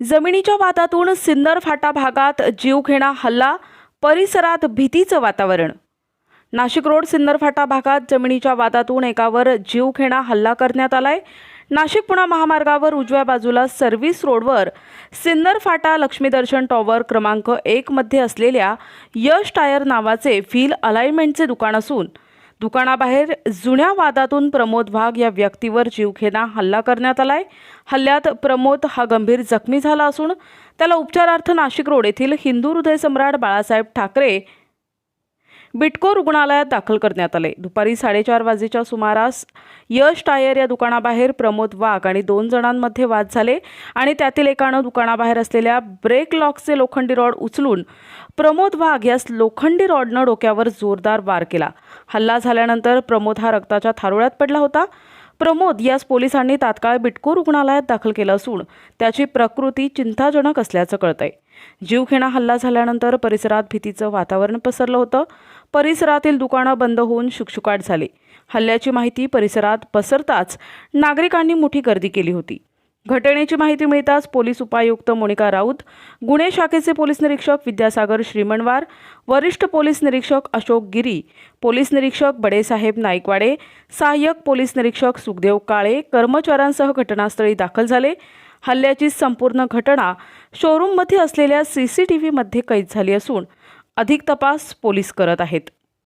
जमिनीच्या वादातून सिन्नर फाटा भागात जीवघेणा हल्ला परिसरात भीतीचं वातावरण. नाशिक रोड सिन्नर फाटा भागात जमिनीच्या वादातून एकावर जीवघेणा हल्ला करण्यात आलाय. नाशिक पुणे महामार्गावर उजव्या बाजूला सर्व्हिस रोडवर सिन्नर फाटा लक्ष्मीदर्शन टॉवर क्रमांक एकमध्ये असलेल्या यश टायर नावाचे फील अलाइनमेंटचे दुकान असून दुकानाबाहेर जुन्या वादातून प्रमोद वाघ या व्यक्तीवर जीवघेणा हल्ला करण्यात आलाय. हल्ल्यात प्रमोद हा गंभीर जखमी झाला असून त्याला उपचारार्थ नाशिक रोड येथील हिंदू हृदय सम्राट बाळासाहेब ठाकरे बिटको रुग्णालयात दाखल करण्यात आले. दुपारी साडेचार वाजेच्या सुमारास यश टायर या दुकानाबाहेर प्रमोद वाघ आणि दोन जणांमध्ये वाद झाले आणि त्यातील एकानं दुकानाबाहेर असलेल्या ब्रेक लॉकचे लोखंडी रॉड उचलून प्रमोद वाघ यास लोखंडी रॉडनं डोक्यावर जोरदार वार केला. हल्ला झाल्यानंतर प्रमोद हा रक्ताच्या थारोळ्यात पडला होता. प्रमोद यास पोलिसांनी तात्काळ बिटको रुग्णालयात दाखल केलं असून त्याची प्रकृती चिंताजनक असल्याचं कळतंय. जीवघेणा हल्ला झाल्यानंतर परिसरात भीतीचं वातावरण पसरलं होतं. परिसरातील दुकानं बंद होऊन शुकशुकाट झाले. हल्ल्याची माहिती परिसरात पसरताच नागरिकांनी मोठी गर्दी केली होती. घटनेची माहिती मिळताच पोलीस उपायुक्त मोनिका राऊत गुन्हे शाखेचे पोलीस निरीक्षक विद्यासागर श्रीमणवार वरिष्ठ पोलीस निरीक्षक अशोक गिरी पोलीस निरीक्षक बडेसाहेब नाईकवाडे सहाय्यक पोलीस निरीक्षक सुखदेव काळे कर्मचाऱ्यांसह घटनास्थळी दाखल झाले. हल्ल्याची संपूर्ण घटना शोरूममध्ये असलेल्या सी सी टी व्हीमध्ये कैद झाली असून अधिक तपास पोलीस करत आहेत.